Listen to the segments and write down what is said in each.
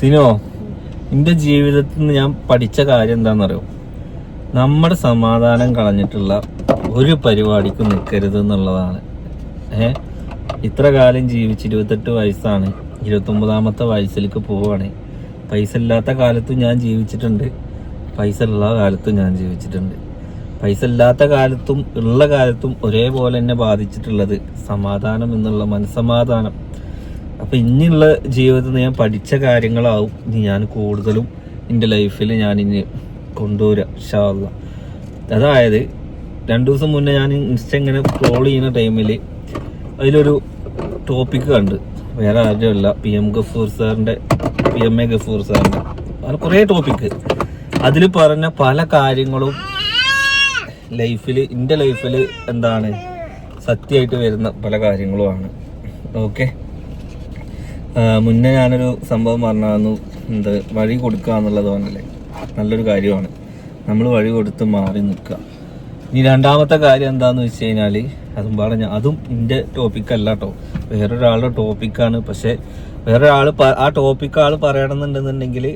സിനോ എന്റെ ജീവിതത്തിൽ നിന്ന് ഞാൻ പഠിച്ച കാര്യം എന്താണെന്നറിയോ? നമ്മുടെ സമാധാനം കളഞ്ഞിട്ടുള്ള ഒരു പരിപാടിക്കും നിൽക്കരുത് എന്നുള്ളതാണ്. ഏ? ഇത്ര കാലം ജീവിച്ച് ഇരുപത്തെട്ട് വയസ്സാണ്. ഇരുപത്തൊമ്പതാമത്തെ വയസ്സിലേക്ക് പോവുകയാണ്. പൈസ ഇല്ലാത്ത കാലത്തും ഞാൻ ജീവിച്ചിട്ടുണ്ട്. പൈസ ഉള്ള കാലത്തും ഞാൻ ജീവിച്ചിട്ടുണ്ട്. പൈസ ഇല്ലാത്ത കാലത്തും ഉള്ള കാലത്തും ഒരേപോലെ എന്നെ ബാധിച്ചിട്ടുള്ളത് സമാധാനം എന്നുള്ള മനസ്സമാധാനം. അപ്പൊ ഇനിയുള്ള ജീവിതത്തിൽ ഞാൻ പഠിച്ച കാര്യങ്ങളാവും ഇനി ഞാൻ കൂടുതലും എന്റെ ലൈഫിൽ ഞാൻ ഇനി കൊണ്ടുവരാം ഷാള്ള അതായത് രണ്ടു ദിവസം മുന്നേ ഞാൻ ഇൻസ്റ്റ ഇങ്ങനെ ട്രോൾ ചെയ്യുന്ന ടൈമിൽ അതിലൊരു ടോപ്പിക് കണ്ട്. വേറെ ആരുമല്ല പി എം ഗഫൂർ സാറിന്റെ പി എം എ ഗഫൂർ സാറിന്റെ. അങ്ങനെ കുറേ ടോപ്പിക്ക് അതിൽ പറഞ്ഞ പല കാര്യങ്ങളും ലൈഫിൽ എന്റെ ലൈഫിൽ എന്താണ് സത്യമായിട്ട് വരുന്ന പല കാര്യങ്ങളുമാണ്. ഓക്കെ? മുന്നേ ഞാനൊരു സംഭവം പറഞ്ഞായിരുന്നു. എന്ത് വഴി കൊടുക്കുക എന്നുള്ളത് പറഞ്ഞല്ലേ? നല്ലൊരു കാര്യമാണ്. നമ്മൾ വഴി കൊടുത്ത് മാറി നിൽക്കുക. ഇനി രണ്ടാമത്തെ കാര്യം എന്താണെന്ന് വെച്ച് കഴിഞ്ഞാൽ അതും പറഞ്ഞ അതും എന്റെ ടോപ്പിക്കല്ല കേട്ടോ വേറൊരാളുടെ ടോപ്പിക്കാണ് പക്ഷേ വേറൊരാൾ ആ ടോപ്പിക്ക് ആൾ പറയണമെന്നുണ്ടെന്നുണ്ടെങ്കിൽ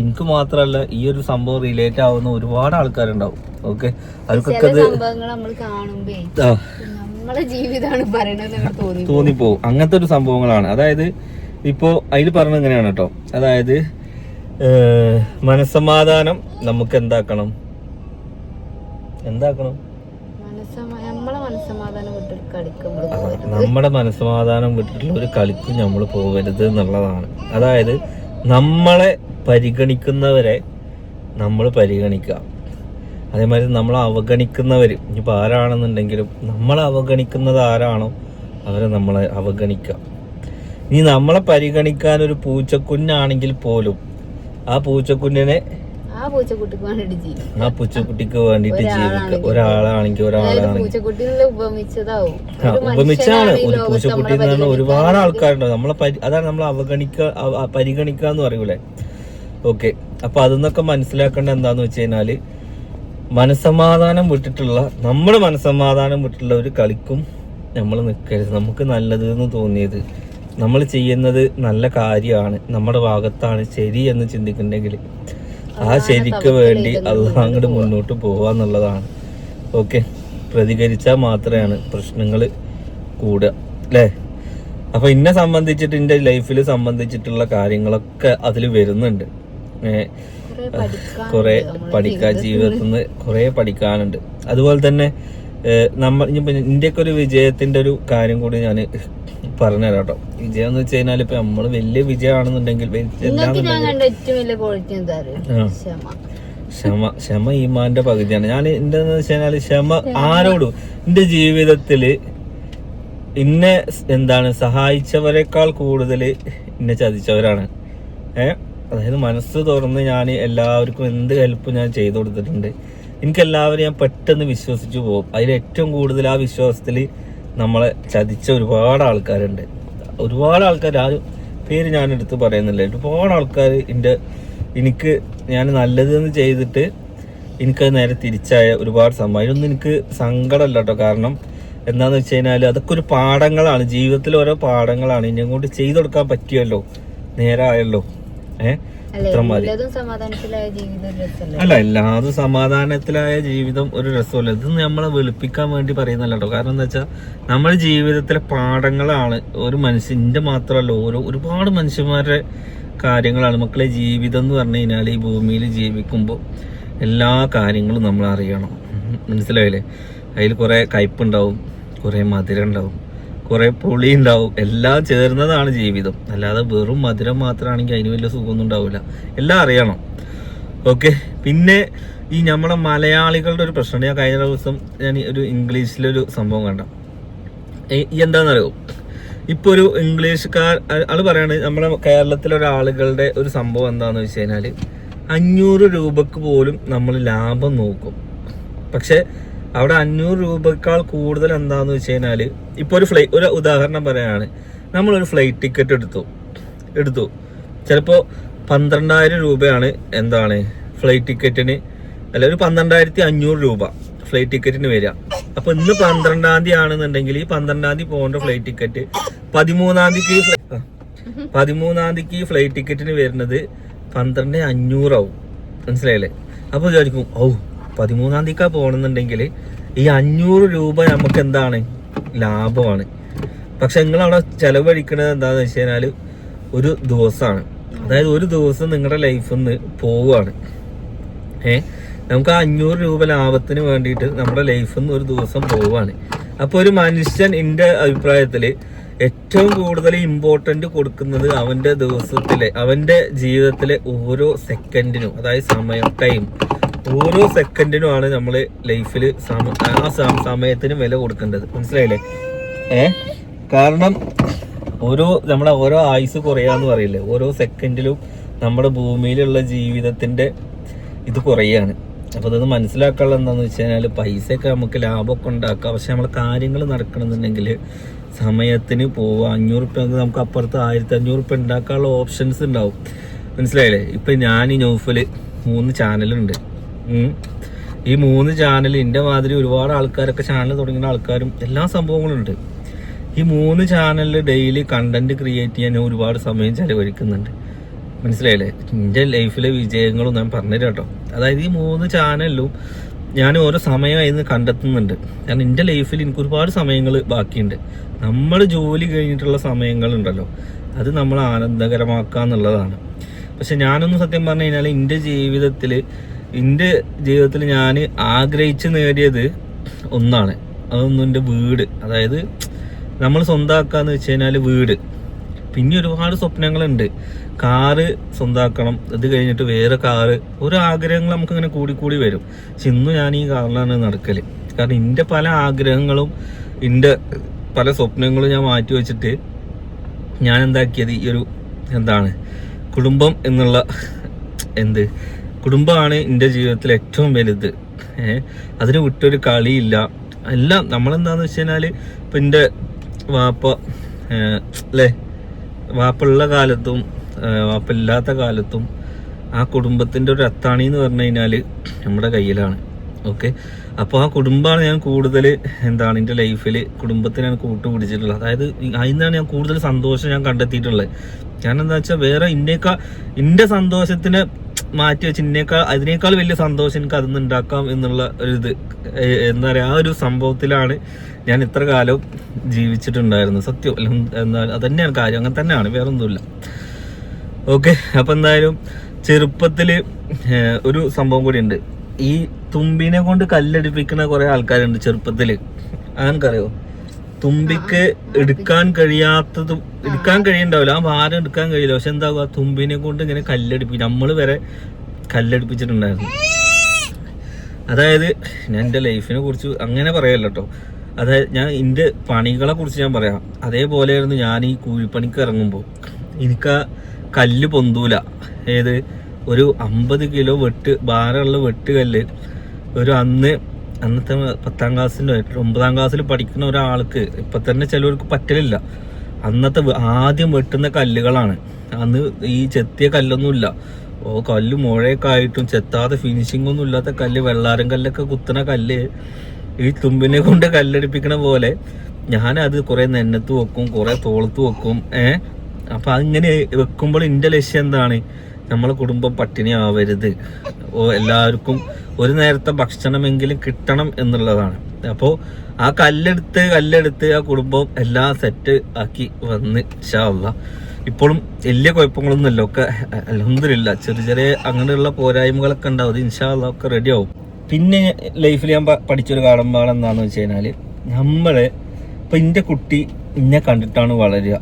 എനിക്ക് മാത്രമല്ല ഈ ഒരു സംഭവം റിലേറ്റ് ആവുന്ന ഒരുപാട് ആൾക്കാരുണ്ടാവും. ഓക്കെ? അവർക്കൊക്കെ തോന്നിപ്പോവും. അങ്ങനത്തെ ഒരു സംഭവങ്ങളാണ്. അതായത് ഇപ്പോ അതിൽ പറഞ്ഞത് എങ്ങനെയാണ് കേട്ടോ അതായത് മനസ്സമാധാനം നമുക്ക് എന്താക്കണം? എന്താക്കണം നമ്മുടെ മനസ്സമാധാനം വിട്ടിട്ടുള്ള ഒരു കളിക്കും നമ്മൾ പോകരുത് എന്നുള്ളതാണ്. അതായത് നമ്മളെ പരിഗണിക്കുന്നവരെ നമ്മൾ പരിഗണിക്കുക. അതേമാതിരി നമ്മൾ അവഗണിക്കുന്നവർ ഇനിയിപ്പോൾ ആരാണെന്നുണ്ടെങ്കിലും നമ്മൾ അവഗണിക്കുന്നത് ആരാണോ അവരെ നമ്മളെ അവഗണിക്കുക. ഇനി നമ്മളെ പരിഗണിക്കാൻ ഒരു പൂച്ചക്കുഞ്ഞാണെങ്കിൽ പോലും ആ പൂച്ചക്കുഞ്ഞിനെ ആ പൂച്ചക്കുട്ടിക്ക് വേണ്ടിട്ട് ആ പൂച്ചക്കുട്ടിക്ക് ജീവിക്കുക ഒരാളാണെങ്കിൽ ഒരാളാണെങ്കിൽ ഉപമിച്ചതാവും. ഉപമിച്ചാണ്. ഒരു പൂച്ചക്കുട്ടി എന്ന് പറഞ്ഞാൽ ഒരുപാട് ആൾക്കാരുണ്ട്. നമ്മളെ അതാണ് നമ്മൾ അവഗണിക്ക പരിഗണിക്കാന്ന് പരിഗണിക്കുക എന്ന് പറയൂലേ. ഓക്കെ. അപ്പൊ അതെന്നൊക്കെ മനസ്സിലാക്കേണ്ട എന്താന്ന് വെച്ച് കഴിഞ്ഞാൽ മനസമാധാനം വിട്ടിട്ടുള്ള നമ്മുടെ മനസമാധാനം വിട്ടിട്ടുള്ള ഒരു കളിക്കും നമ്മൾ നിൽക്കരുത് നമുക്ക് നല്ലത് എന്ന് തോന്നിയത് നമ്മൾ ചെയ്യുന്നത് നല്ല കാര്യമാണ് നമ്മുടെ ഭാഗത്താണ് ശരി എന്ന് ചിന്തിക്കുന്നുണ്ടെങ്കിൽ ആ ശരിക്ക് വേണ്ടി അള്ളാഹ് മുന്നോട്ട് മുന്നോട്ട് പോവാന്നുള്ളതാണ് ഓക്കെ. പ്രതികരിച്ചാൽ മാത്രമാണ് പ്രശ്നങ്ങൾ കൂടുക. അല്ലേ? അപ്പൊ എന്നെ സംബന്ധിച്ചിട്ട് എന്റെ ലൈഫിൽ സംബന്ധിച്ചിട്ടുള്ള കാര്യങ്ങളൊക്കെ അതിൽ വരുന്നുണ്ട്. കുറെ പഠിക്കാൻ ജീവിതത്തിൽ നിന്ന് കുറെ പഠിക്കാനുണ്ട്. അതുപോലെ തന്നെ നമ്മൾ ഇന്ത്യക്കൊരു ഇന്ത്യയ്ക്ക് ഒരു വിജയത്തിന്റെ ഒരു കാര്യം കൂടി ഞാൻ പറഞ്ഞുതരാം കേട്ടോ വിജയം എന്ന് വെച്ച് കഴിഞ്ഞാൽ ഇപ്പൊ നമ്മൾ വലിയ വിജയമാണെന്നുണ്ടെങ്കിൽ ക്ഷമ. ക്ഷമ. ഈമാന്റെ പകുതിയാണ്. ഞാൻ എന്താന്ന് വെച്ച് കഴിഞ്ഞാൽ ക്ഷമ ആരോടും എന്റെ ജീവിതത്തിൽ ഇന്നെ എന്താണ് സഹായിച്ചവരെക്കാൾ കൂടുതൽ എന്നെ ചതിച്ചവരാണ്. ഏ? അതായത് മനസ്സ് തുറന്ന് ഞാൻ എല്ലാവർക്കും എന്ത് ഹെൽപ്പ് ഞാൻ ചെയ്തു കൊടുത്തിട്ടുണ്ട്. എനിക്ക് എല്ലാവരും ഞാൻ പെട്ടെന്ന് വിശ്വസിച്ചു പോകും. അതിൽ ഏറ്റവും കൂടുതൽ ആ വിശ്വാസത്തിൽ നമ്മളെ ചതിച്ച ഒരുപാട് ആൾക്കാരുണ്ട്. ഒരുപാട് ആൾക്കാർ ആ പേര് ഞാൻ എടുത്ത് പറയുന്നില്ല. ഒരുപാട് ആൾക്കാർ എന്റെ എനിക്ക് ഞാൻ നല്ലതെന്ന് ചെയ്തിട്ട് എനിക്കത് നേരെ തിരിച്ചായ ഒരുപാട് സംഭവം. അതിനൊന്നും എനിക്ക് സങ്കടമല്ല കേട്ടോ കാരണം എന്താന്ന് വെച്ച് കഴിഞ്ഞാൽ അതൊക്കെ ഒരു പാഠങ്ങളാണ്. ജീവിതത്തിൽ ഓരോ പാഠങ്ങളാണ്. ഇനിയും കൊണ്ട് ചെയ്തു കൊടുക്കാൻ പറ്റിയല്ലോ നേരായല്ലോ. ഏഹ് അല്ലെ? എല്ലാതും സമാധാനത്തിലായ ജീവിതം ഒരു രസമല്ലേ? ഇത് നമ്മളെ വെളുപ്പിക്കാൻ വേണ്ടി പറയുന്നല്ല കേട്ടോ. കാരണം എന്താ വെച്ചാൽ നമ്മുടെ ജീവിതത്തിലെ പാഠങ്ങളാണ് ഒരു മനുഷ്യന്റെ മാത്രമല്ല ഓരോ ഒരുപാട് മനുഷ്യന്മാരുടെ കാര്യങ്ങളാണ്. മക്കളെ ജീവിതം എന്ന് പറഞ്ഞു കഴിഞ്ഞാൽ ഈ ഭൂമിയിൽ ജീവിക്കുമ്പോൾ എല്ലാ കാര്യങ്ങളും നമ്മൾ അറിയണം. മനസ്സിലായില്ലേ? അതിൽ കുറേ കയ്പുണ്ടാവും കുറേ മധുരം ഉണ്ടാവും. കുറേ പുളി ഉണ്ടാവും എല്ലാം ചേർന്നതാണ് ജീവിതം. അല്ലാതെ വെറും മധുരം മാത്രമാണെങ്കിൽ അതിന് വലിയ സുഖമൊന്നും ഉണ്ടാവില്ല. എല്ലാം അറിയണം. ഓക്കെ. പിന്നെ ഈ നമ്മുടെ മലയാളികളുടെ ഒരു പ്രശ്നമുണ്ട്. ഞാൻ കഴിഞ്ഞ ദിവസം ഞാൻ ഒരു ഇംഗ്ലീഷിലൊരു സംഭവം കണ്ട. എന്താണെന്നറിയോ ഇപ്പൊ ഒരു ഇംഗ്ലീഷുകാർ ആൾ പറയാണ് നമ്മുടെ കേരളത്തിലെ ഒരാളുകളുടെ ഒരു സംഭവം എന്താന്ന് വെച്ച് കഴിഞ്ഞാൽ അഞ്ഞൂറ് രൂപക്ക് പോലും നമ്മൾ ലാഭം നോക്കും. പക്ഷെ അവിടെ അഞ്ഞൂറ് രൂപക്കാൾ കൂടുതൽ എന്താന്ന് വെച്ച് കഴിഞ്ഞാൽ ഇപ്പോൾ ഒരു ഫ്ലൈ ഒരു ഉദാഹരണം പറയാണ് നമ്മളൊരു ഫ്ലൈറ്റ് ടിക്കറ്റ് എടുത്തു. എടുത്തു. ചിലപ്പോൾ പന്ത്രണ്ടായിരം രൂപയാണ് എന്താണ് ഫ്ലൈറ്റ് ടിക്കറ്റിന് അല്ല ഒരു പന്ത്രണ്ടായിരത്തി അഞ്ഞൂറ് രൂപ ഫ്ലൈറ്റ് ടിക്കറ്റിന് വരിക. അപ്പോൾ ഇന്ന് പന്ത്രണ്ടാം തീയതി ആണെന്നുണ്ടെങ്കിൽ ഈ പന്ത്രണ്ടാം തീയതി പോകേണ്ട ഫ്ലൈറ്റ് ടിക്കറ്റ് പതിമൂന്നാം തീയതിക്ക് പതിമൂന്നാം തീയതിക്ക് ഫ്ലൈറ്റ് ടിക്കറ്റിന് വരുന്നത് പന്ത്രണ്ട് അഞ്ഞൂറാവും. മനസ്സിലായില്ലേ? അപ്പോൾ വിചാരിക്കും ഓ പതിമൂന്നാം തീയതിക്കാ പോകണമെന്നുണ്ടെങ്കിൽ ഈ അഞ്ഞൂറ് രൂപ നമുക്ക് എന്താണ് ലാഭമാണ്. പക്ഷെ നിങ്ങൾ അവിടെ ചെലവഴിക്കുന്നത് എന്താന്ന് വെച്ച് കഴിഞ്ഞാൽ ഒരു ദിവസമാണ് അതായത് ഒരു ദിവസം നിങ്ങളുടെ ലൈഫിൽ നിന്ന് പോവുകയാണ് ഏ? നമുക്ക് ആ അഞ്ഞൂറ് രൂപ ലാഭത്തിന് വേണ്ടിയിട്ട് നമ്മുടെ ലൈഫിൽ നിന്ന് ഒരു ദിവസം പോവുകയാണ് അപ്പോൾ ഒരു മനുഷ്യൻ എന്റെ അഭിപ്രായത്തിൽ ഏറ്റവും കൂടുതൽ ഇമ്പോർട്ടന്റ് കൊടുക്കുന്നത് അവന്റെ ദിവസത്തിലെ അവന്റെ ജീവിതത്തിലെ ഓരോ സെക്കൻഡിനും അതായത് സമയം ടൈം ഓരോ സെക്കൻഡിനുമാണ് നമ്മൾ ലൈഫിൽ ആ സമയത്തിന് വില കൊടുക്കേണ്ടത്. മനസ്സിലായില്ലേ? ഏ? കാരണം ഓരോ നമ്മളെ ഓരോ ആയുസ് കുറയാന്ന് പറയില്ലേ? ഓരോ സെക്കൻഡിലും നമ്മുടെ ഭൂമിയിലുള്ള ജീവിതത്തിന്റെ ഇത് കുറയാണ്. അപ്പൊ അതൊന്ന് മനസ്സിലാക്കാനുള്ള എന്താന്ന് വെച്ച് കഴിഞ്ഞാൽ പൈസയൊക്കെ നമുക്ക് ലാഭമൊക്കെ ഉണ്ടാക്കാം. പക്ഷെ നമ്മളെ കാര്യങ്ങൾ നടക്കണമെന്നുണ്ടെങ്കിൽ സമയത്തിന് പോവുക. അഞ്ഞൂറ് റുപ്യ നമുക്ക് അപ്പുറത്ത് ആയിരത്തി അഞ്ഞൂറ് റുപ്യ ഉണ്ടാക്കാനുള്ള ഓപ്ഷൻസ് ഉണ്ടാവും. മനസ്സിലായില്ലേ? ഇപ്പൊ ഞാൻ ഈ നോഫിൽ മൂന്ന് ചാനലുണ്ട്. ഈ മൂന്ന് ചാനൽ എന്റെ മാതിരി ഒരുപാട് ആൾക്കാരൊക്കെ ചാനൽ തുടങ്ങുന്ന ആൾക്കാരും എല്ലാ സംഭവങ്ങളും ഉണ്ട് ഈ മൂന്ന് ചാനലിൽ ഡെയിലി കണ്ടന്റ് ക്രിയേറ്റ് ചെയ്യാൻ ഞാൻ ഒരുപാട് സമയം ചെലവഴിക്കുന്നുണ്ട്. മനസ്സിലായില്ലേ? എന്റെ ലൈഫിലെ വിജയങ്ങളും ഞാൻ പറഞ്ഞുതരാം കേട്ടോ. അതായത് ഈ മൂന്ന് ചാനലിലും ഞാൻ ഓരോ സമയമായി നിന്ന് കണ്ടെത്തുന്നുണ്ട്. കാരണം എന്റെ ലൈഫിൽ എനിക്ക് ഒരുപാട് സമയങ്ങൾ ബാക്കിയുണ്ട്. നമ്മൾ ജോലി കഴിഞ്ഞിട്ടുള്ള സമയങ്ങളുണ്ടല്ലോ. അത് നമ്മൾ ആനന്ദകരമാക്കുക എന്നുള്ളതാണ് പക്ഷെ ഞാനൊന്നും സത്യം പറഞ്ഞു കഴിഞ്ഞാൽ എന്റെ ജീവിതത്തിൽ എന്റെ ജീവിതത്തിൽ ഞാൻ ആഗ്രഹിച്ച് നേടിയത് ഒന്നാണ്. അതൊന്നും എന്റെ വീട്. അതായത് നമ്മൾ സ്വന്തമാക്കാന്ന് വെച്ച് കഴിഞ്ഞാൽ വീട്. പിന്നെ ഒരുപാട് സ്വപ്നങ്ങളുണ്ട്. കാറ് സ്വന്താക്കണം. അത് കഴിഞ്ഞിട്ട് വേറെ കാറ്. ഒരു ആഗ്രഹങ്ങൾ നമുക്ക് ഇങ്ങനെ കൂടി കൂടി വരും. പക്ഷെ ഇന്നും ഞാൻ ഈ കാറിലാണ് നടക്കൽ. കാരണം എന്റെ പല ആഗ്രഹങ്ങളും എന്റെ പല സ്വപ്നങ്ങളും ഞാൻ മാറ്റി വെച്ചിട്ട് ഞാൻ എന്താക്കിയത് ഈ ഒരു എന്താണ്? കുടുംബം എന്നുള്ള എന്ത്? കുടുംബമാണ് എന്റെ ജീവിതത്തിൽ ഏറ്റവും വലുത്. അതിന് വിട്ടൊരു കളിയില്ല. എല്ലാം നമ്മളെന്താന്ന് വെച്ച് കഴിഞ്ഞാൽ ഇപ്പം എന്റെ വാപ്പ അല്ലേ വാപ്പ ഉള്ള കാലത്തും വാപ്പില്ലാത്ത കാലത്തും ആ കുടുംബത്തിന്റെ ഒരു അത്താണി എന്ന് പറഞ്ഞു കഴിഞ്ഞാൽ നമ്മുടെ കയ്യിലാണ്. ഓക്കെ? അപ്പോൾ ആ കുടുംബമാണ് ഞാൻ കൂടുതൽ എന്താണ് എന്റെ ലൈഫിൽ കുടുംബത്തിനാണ് കൂട്ടുപിടിച്ചിട്ടുള്ളത്. അതായത് അതിന്നാണ് ഞാൻ കൂടുതൽ സന്തോഷം ഞാൻ കണ്ടെത്തിയിട്ടുള്ളത്. ഞാൻ എന്താ വെച്ചാൽ വേറെ ഇന്നേക്കാ എന്റെ സന്തോഷത്തിനെ മാറ്റി വെച്ച് ഇന്നേക്കാൾ അതിനേക്കാൾ വലിയ സന്തോഷം എനിക്ക് അതിൽ ഉണ്ടാക്കാം എന്നുള്ള ഒരു ഇത് എന്താ പറയുക ആ ഒരു സംഭവത്തിലാണ് ഞാൻ ഇത്ര കാലം ജീവിച്ചിട്ടുണ്ടായിരുന്നത്. സത്യം എന്താ തന്നെയാണ് കാര്യം. അങ്ങനെ തന്നെയാണ് വേറെ ഒന്നുമില്ല ഓക്കെ അപ്പം എന്തായാലും ചെറുപ്പത്തിൽ ഒരു സംഭവം കൂടി ഉണ്ട് ഈ തുമ്പിനെ കൊണ്ട് കല്ലടിപ്പിക്കുന്ന കുറേ ആൾക്കാരുണ്ട് ചെറുപ്പത്തിൽ അതെനിക്കറിയോ? തുമ്പിക്ക് എടുക്കാൻ കഴിയാത്തതും എടുക്കാൻ കഴിയണ്ടാവില്ല. ആ ഭാരം എടുക്കാൻ കഴിയില്ല. പക്ഷെ എന്താകുക തുമ്പിനെ കൊണ്ട് ഇങ്ങനെ കല്ലടിപ്പിക്കും. നമ്മൾ വരെ കല്ലടിപ്പിച്ചിട്ടുണ്ടായിരുന്നു. അതായത് ഞാൻ എന്റെ ലൈഫിനെ കുറിച്ച് അങ്ങനെ പറയല്ല കേട്ടോ. അതായത് ഞാൻ എന്റെ പണികളെ കുറിച്ച് ഞാൻ പറയാം. അതേപോലെയായിരുന്നു ഞാൻ ഈ കൂലിപ്പണിക്ക് ഇറങ്ങുമ്പോൾ. എനിക്ക് ആ കല്ല് പൊന്തൂല. ഏത്? ഒരു അമ്പത് കിലോ വെട്ട് ഭാരമുള്ള വെട്ടുകല്ല് ഒരു അന്ന് അന്നത്തെ പത്താം ക്ലാസ്സിലോ ഒമ്പതാം ക്ലാസ്സിൽ പഠിക്കുന്ന ഒരാൾക്ക് ഇപ്പൊ തന്നെ ചിലവർക്ക് പറ്റലില്ല. അന്നത്തെ ആദ്യം വെട്ടുന്ന കല്ലുകളാണ്. അന്ന് ഈ ചെത്തിയ കല്ലൊന്നുമില്ല. ഓ കല്ല് മുഴയൊക്കെ ആയിട്ടും ചെത്താതെ ഫിനിഷിംഗ് ഒന്നും ഇല്ലാത്ത കല്ല് വെള്ളാരം കല്ലൊക്കെ കുത്തുന്ന കല്ല് ഈ തുമ്പിനെ കൊണ്ട് കല്ലടിപ്പിക്കണ പോലെ ഞാനത് കുറെ നെന്നത്ത് വെക്കും കുറെ തോളത്ത് വെക്കും. ഏ? അപ്പൊ അതിങ്ങനെ വെക്കുമ്പോൾ എന്റെ ലക്ഷ്യം എന്താണ്? നമ്മളെ കുടുംബം പട്ടിണി ആവരുത്. ഓ എല്ലാവർക്കും ഒരു നേരത്തെ ഭക്ഷണമെങ്കിലും കിട്ടണം എന്നുള്ളതാണ്. അപ്പോൾ ആ കല്ലെടുത്ത് കല്ലെടുത്ത് ആ കുടുംബം എല്ലാം സെറ്റ് ആക്കി വന്ന് ഇൻഷാല്ല ഇപ്പോഴും വലിയ കുഴപ്പങ്ങളൊന്നുമില്ല. ഒക്കെ അലഹമില്ല ചെറിയ ചെറിയ അങ്ങനെയുള്ള പോരായ്മകളൊക്കെ ഉണ്ടാവും. ഇൻഷാ അല്ല ഒക്കെ റെഡി ആവും. പിന്നെ ലൈഫിൽ ഞാൻ പഠിച്ചൊരു കാലമ്പാട് എന്താണെന്ന് വെച്ച് കഴിഞ്ഞാൽ നമ്മൾ ഇപ്പൊ എന്റെ കുട്ടി ഇന്നെ കണ്ടിട്ടാണ് വളരുക.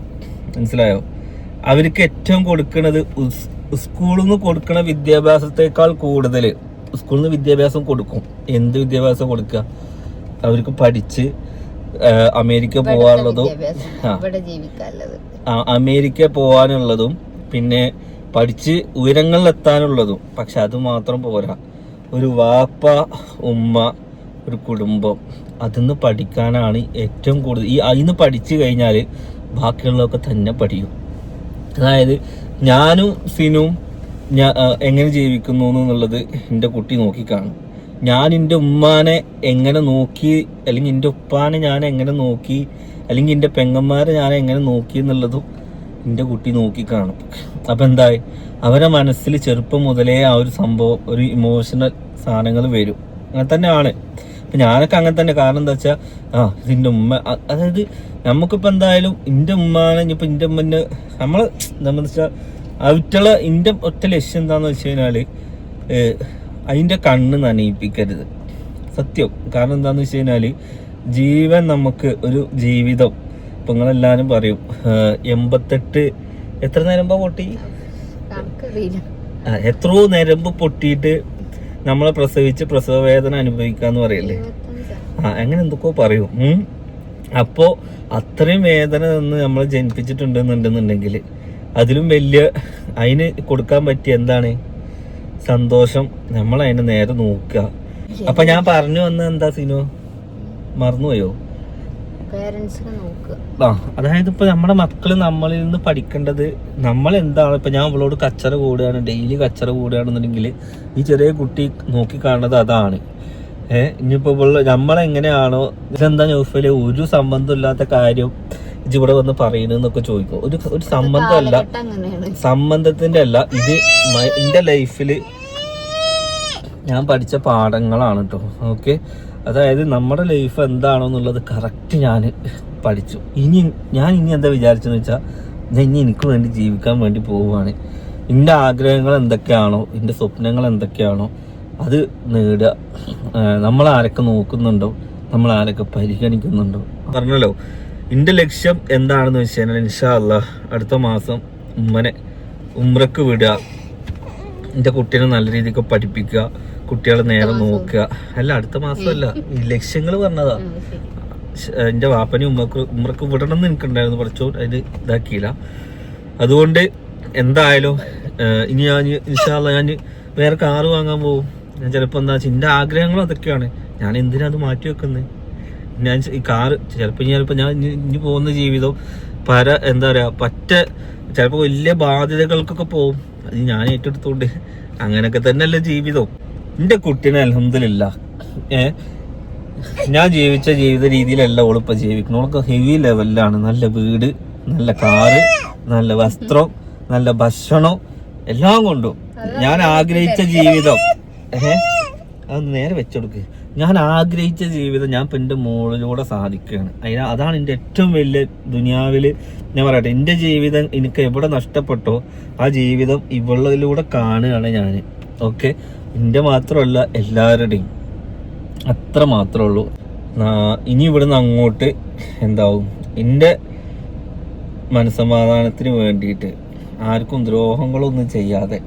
മനസ്സിലായോ? അവർക്ക് ഏറ്റവും കൊടുക്കുന്നത് സ്കൂളിൽ നിന്ന് കൊടുക്കുന്ന വിദ്യാഭ്യാസത്തെക്കാൾ കൂടുതൽ സ്കൂളിൽ നിന്ന് വിദ്യാഭ്യാസം കൊടുക്കും. എന്ത് വിദ്യാഭ്യാസം കൊടുക്കുക അവർക്ക് പഠിച്ച് അമേരിക്ക പോകാനുള്ളതും അമേരിക്ക പോകാനുള്ളതും പിന്നെ പഠിച്ച് ഉയരങ്ങളിലെത്താനുള്ളതും. പക്ഷെ അത് മാത്രം പോരാ. ഒരു വാപ്പ ഉമ്മ ഒരു കുടുംബം. അതിന്ന് പഠിക്കാനാണ് ഏറ്റവും കൂടുതൽ ഈ അതിന്ന് പഠിച്ചു കഴിഞ്ഞാൽ ബാക്കിയുള്ളതൊക്കെ തന്നെ പഠിക്കും അതായത് ഞാനും സിനും ഞാൻ എങ്ങനെ ജീവിക്കുന്നു എന്നുള്ളത് എന്റെ കുട്ടി നോക്കിക്കാണും. ഞാൻ എന്റെ ഉമ്മാനെ എങ്ങനെ നോക്കി അല്ലെങ്കിൽ എന്റെ ഉപ്പാനെ ഞാൻ എങ്ങനെ നോക്കി അല്ലെങ്കിൽ എന്റെ പെങ്ങന്മാരെ ഞാൻ എങ്ങനെ നോക്കി എന്നുള്ളതും എന്റെ കുട്ടി നോക്കിക്കാണും. അപ്പം എന്തായി? അവരെ മനസ്സിൽ ചെറുപ്പം മുതലേ ആ ഒരു സംഭവം ഒരു ഇമോഷണൽ സാധനങ്ങൾ വരും. അങ്ങനെ തന്നെയാണ്. ഇപ്പം ഞാനൊക്കെ അങ്ങനെ തന്നെ. കാരണം എന്താ വെച്ചാൽ ആ ഇതിന്റെ ഉമ്മ അതായത് നമുക്കിപ്പോൾ എന്തായാലും എന്റെ ഉമ്മാനെ ഇനിയിപ്പോൾ എന്റെ ഉമ്മന്റെ നമ്മൾ എന്താണെന്ന് വെച്ചാൽ അവറ്റുള്ള എന്റെ ഒറ്റ ലക്ഷ്യം എന്താണെന്ന് വെച്ച് കഴിഞ്ഞാൽ അതിന്റെ കണ്ണ് നനയിപ്പിക്കരുത്. സത്യം. കാരണം എന്താണെന്ന് വെച്ച് കഴിഞ്ഞാൽ ജീവൻ നമുക്ക് ഒരു ജീവിതം. ഇപ്പം നിങ്ങളെല്ലാവരും പറയും എൺപത്തെട്ട് എത്ര നേരമ്പോ പൊട്ടി? എത്രയോ നേരമ്പ് പൊട്ടിയിട്ട് നമ്മളെ പ്രസവിച്ച് പ്രസവ വേദന അനുഭവിക്കാന്ന് പറയല്ലേ? ആ അങ്ങനെ എന്തൊക്കെയോ പറയും. അപ്പോൾ അപ്പോ അത്രയും വേദന നിന്ന് നമ്മൾ ജനിപ്പിച്ചിട്ടുണ്ടെന്നുണ്ടെന്നുണ്ടെങ്കിൽ അതിലും വലിയ അതിന് കൊടുക്കാൻ പറ്റിയ എന്താണ്? സന്തോഷം. നമ്മൾ അതിനെ നേരെ നോക്കുക. അപ്പൊ ഞാൻ പറഞ്ഞു വന്ന എന്താ സിനു? മറന്നുപോയോ? ആ അതായത് ഇപ്പൊ നമ്മുടെ മക്കൾ നമ്മളിൽ നിന്ന് പഠിക്കേണ്ടത് നമ്മൾ എന്താണ് ഇപ്പൊ ഞാൻ അവളോട് കച്ചറ കൂടുകയാണ് ഡെയിലി കച്ചറ കൂടുകയാണെന്നുണ്ടെങ്കിൽ ഈ ചെറിയ കുട്ടി നോക്കി കാണുന്നത് അതാണ്. ഏഹ് ഇനിയിപ്പോ നമ്മളെങ്ങനെയാണോ? ഇതെന്താ ഞാൻ ഒരു സംബന്ധം ഇല്ലാത്ത കാര്യം. ഇവിടെ വന്ന് പറയുന്നതെന്നൊക്കെ ചോദിക്കും. ഒരു ഒരു സംബന്ധമല്ല. സംബന്ധത്തിന്റെ അല്ല ഇത് എന്റെ ലൈഫിൽ ഞാൻ പഠിച്ച പാഠങ്ങളാണ് കേട്ടോ ഓക്കെ? അതായത് നമ്മുടെ ലൈഫ് എന്താണോ എന്നുള്ളത് കറക്റ്റ് ഞാൻ പഠിച്ചു. ഇനി ഞാൻ ഇനി എന്താ വിചാരിച്ചെന്ന് വെച്ചാൽ ഞാൻ ഇനി എനിക്ക് വേണ്ടി ജീവിക്കാൻ വേണ്ടി പോവുകയാണ്. എന്റെ ആഗ്രഹങ്ങൾ എന്തൊക്കെയാണോ എന്റെ സ്വപ്നങ്ങൾ എന്തൊക്കെയാണോ അത് നേടുക. നമ്മൾ ആരൊക്കെ നോക്കുന്നുണ്ടോ നമ്മൾ ആരൊക്കെ പരിഗണിക്കുന്നുണ്ടോ? പറഞ്ഞല്ലോ. എന്റെ ലക്ഷ്യം എന്താണെന്ന് വെച്ച് കഴിഞ്ഞാൽ ഇൻഷാ അല്ല അടുത്ത മാസം ഉമ്മനെ ഉമ്രക്ക് വിടുക. എന്റെ കുട്ടീനെ നല്ല രീതിക്ക് പഠിപ്പിക്കുക. കുട്ടികളെ നേരെ നോക്കുക. അല്ല അടുത്ത മാസമല്ല. ഈ ലക്ഷ്യങ്ങൾ പറഞ്ഞതാ. എന്റെ വാപ്പനെ ഉമ്മക്ക് ഉമ്രക്ക് വിടണം എന്ന് എനിക്കുണ്ടായിരുന്നു കുറച്ചു അതിന് ഇതാക്കിയില്ല. അതുകൊണ്ട് എന്തായാലും ഇനി ഞാൻ ഇൻഷാല്ല ഞാൻ വേറെ കാറ് വാങ്ങാൻ പോകും ഞാൻ ചിലപ്പോൾ എന്താ വെച്ചാൽ എന്റെ ആഗ്രഹങ്ങളും അതൊക്കെയാണ്. ഞാൻ എന്തിനാ അത് മാറ്റി വെക്കുന്നത് ഞാൻ ഈ കാറ് ചിലപ്പോൾ ചിലപ്പോൾ ഞാൻ ഇനി പോകുന്ന ജീവിതം പര എന്താ പറയുക പറ്റ ചിലപ്പോൾ വലിയ ബാധ്യതകൾക്കൊക്കെ പോകും അത് ഞാൻ ഏറ്റെടുത്തോണ്ട് അങ്ങനെയൊക്കെ തന്നെയല്ലേ ജീവിതം എന്റെ കുട്ടീനെ അലഹമില്ല ഏ? ഞാൻ ജീവിച്ച ജീവിത രീതിയിലല്ല ഓളിപ്പം ജീവിക്കണം ഓൾക്ക് ഹെവി ലെവലിലാണ് നല്ല വീട് നല്ല കാറ് നല്ല വസ്ത്രം നല്ല ഭക്ഷണം എല്ലാം കൊണ്ടും. ഞാൻ ആഗ്രഹിച്ച ജീവിതം. ഏഹ് അത് നേരെ വെച്ചെടുക്ക്. ഞാൻ ആഗ്രഹിച്ച ജീവിതം ഞാൻ ഇപ്പം എന്റെ മോളിലൂടെ സാധിക്കുകയാണ്. അതിന് അതാണ് എന്റെ ഏറ്റവും വലിയ ദുനിയാവിൽ ഞാൻ പറയട്ടെ എന്റെ ജീവിതം എനിക്ക് എവിടെ നഷ്ടപ്പെട്ടോ ആ ജീവിതം ഇവളിലൂടെ കാണുകയാണ് ഞാൻ. ഓക്കെ എന്റെ മാത്രമല്ല എല്ലാവരുടെയും. അത്ര മാത്രമേ ഉള്ളൂ. ഇനി ഇവിടുന്ന് അങ്ങോട്ട് എന്താവും? എന്റെ മനസമാധാനത്തിന് വേണ്ടിയിട്ട് ആർക്കും ദ്രോഹങ്ങളൊന്നും ചെയ്യാതെ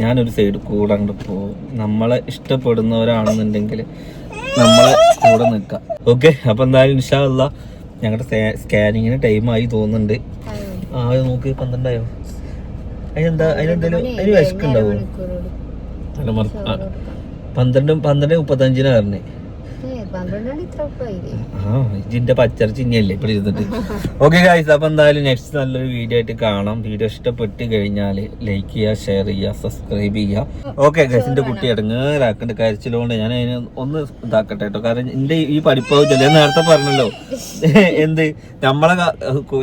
ഞാനൊരു സൈഡ് കൂടെ അങ്ങോട്ട് പോകും നമ്മളെ ഇഷ്ടപ്പെടുന്നവരാണെന്നുണ്ടെങ്കിൽ നമ്മളെ കൂടെ നിൽക്കാം. ഓക്കെ അപ്പം എന്തായാലും ഇൻഷാല്ല ഞങ്ങളുടെ സ്കാനിങ്ങിന് ടൈമായി തോന്നുന്നുണ്ട്. ആ നോക്ക് പന്ത്രണ്ടായോ? അതിനെന്താ അതിനെന്തായാലും അതിന് വിശക്കുണ്ടാവോ. പന്ത്രണ്ട് പന്ത്രണ്ട് മുപ്പത്തഞ്ചിനാ പറഞ്ഞേ. ഇതിന്റെ പച്ചറച്ചി ഇപ്പൊ ഇരുന്നിട്ട്. ഓക്കെ ഗായ്സ് അപ്പൊ എന്തായാലും നെക്സ്റ്റ് നല്ലൊരു വീഡിയോ ആയിട്ട് കാണാം. വീഡിയോ ഇഷ്ടപ്പെട്ട് കഴിഞ്ഞാൽ ലൈക്ക് ചെയ്യുക ഷെയർ ചെയ്യുക സബ്സ്ക്രൈബ് ചെയ്യുക ഓക്കെ ഗൈസിന്റെ കുട്ടി ഇടങ്ങേറാക്കേണ്ട. കരച്ചിലുകൊണ്ട് ഞാൻ അതിന് ഒന്ന് ഇതാക്കട്ടെ കേട്ടോ കാരണം എന്റെ ഈ പഠിപ്പ് ചില നേരത്തെ പറഞ്ഞല്ലോ. എന്ത്? നമ്മളെ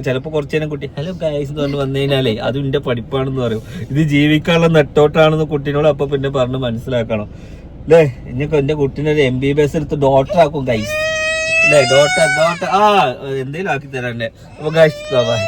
ചിലപ്പോ കുറച്ച് നേരം കുട്ടി ഹലോ ഗൈസ് എന്ന് പറഞ്ഞു വന്നു കഴിഞ്ഞാലേ അത് എന്റെ പഠിപ്പാണെന്ന് പറയും. ഇത് ജീവിക്കാനുള്ള നെട്ടോട്ടാണെന്ന് കുട്ടീനോട് അപ്പൊ പിന്നെ പറഞ്ഞ് മനസ്സിലാക്കണം. അല്ലേ ഇനിയൊക്കെ എന്റെ കുട്ടീനെ ഒരു എം ബി ബി എസ് എടുത്ത് ഡോക്ടർ ആക്കും ഗൈസ് അല്ലേ ഡോക്ടർ ഡോക്ടർ ആ എന്തേലും ആക്കി തരാണ്ടേ അപ്പൊ ഗൈസ് ബൈ